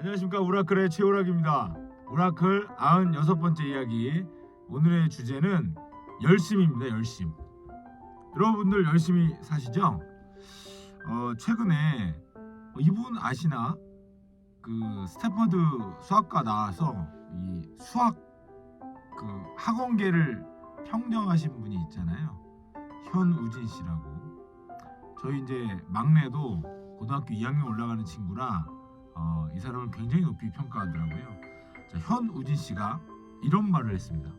안녕하십니까 오라클의 최오락입니다. 오라클 96번째 이야기 오늘의 주제는 열심입니다. 열심. 여러분들 열심히 사시죠? 어, 최근에 이분 아시나? 그 스태퍼드 수학과 나와서 이 수학 그 학원계를 평정하신 분이 있잖아요. 현우진 씨라고. 저희 이제 막내도 고등학교 2학년 올라가는 친구라 어, 이 사람을 굉장히 높이 평가하더라고요. 자, 현우진 씨가 이런 말을 했습니다.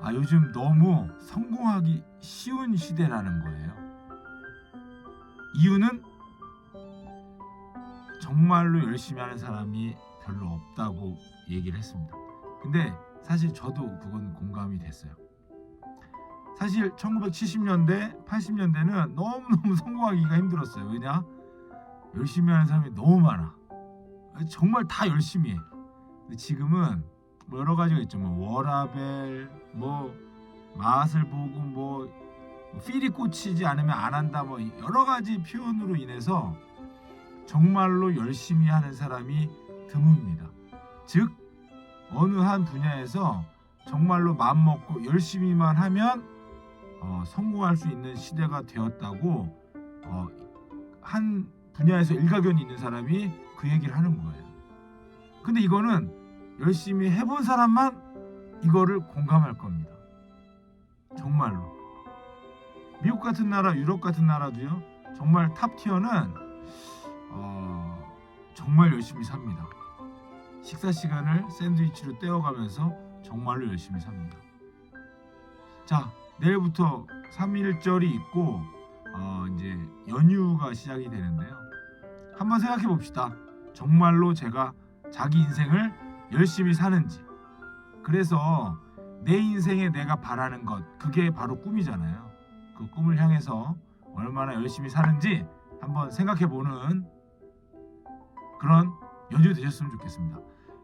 아 요즘 너무 성공하기 쉬운 시대라는 거예요. 이유는 정말로 열심히 하는 사람이 별로 없다고 얘기를 했습니다. 근데 사실 저도 그건 공감이 됐어요. 사실 1970년대, 80년대는 너무너무 성공하기가 힘들었어요. 왜냐? 열심히 하는 사람이 너무 많아. 정말 다 열심히 해. 근데 지금은 뭐 여러 가지가 있죠. 뭐 워라벨, 뭐 맛을 보고 뭐 필이 꽂히지 않으면 안 한다. 뭐 여러 가지 표현으로 인해서 정말로 열심히 하는 사람이 드뭅니다. 즉 어느 한 분야에서 정말로 마음 먹고 열심히만 하면 어, 성공할 수 있는 시대가 되었다고 어, 한 분야에서 일가견이 있는 사람이 그 얘기를 하는 거예요. 근데 이거는 열심히 해본 사람만 이거를 공감할 겁니다. 정말로. 미국 같은 나라, 유럽 같은 나라도요. 정말 탑 티어는 어, 정말 열심히 삽니다. 식사 시간을 샌드위치로 때워가면서 정말로 열심히 삽니다. 자, 내일부터 3일절이 있고 어, 이제 연휴가 시작이 되는데요. 한번 생각해 봅시다. 정말로 제가 자기 인생을 열심히 사는지. 그래서 내 인생에 내가 바라는 것, 그게 바로 꿈이잖아요. 그 꿈을 향해서 얼마나 열심히 사는지 한번 생각해 보는 그런 연휴 되셨으면 좋겠습니다.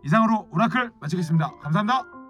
이상으로 오라클 마치겠습니다. 감사합니다.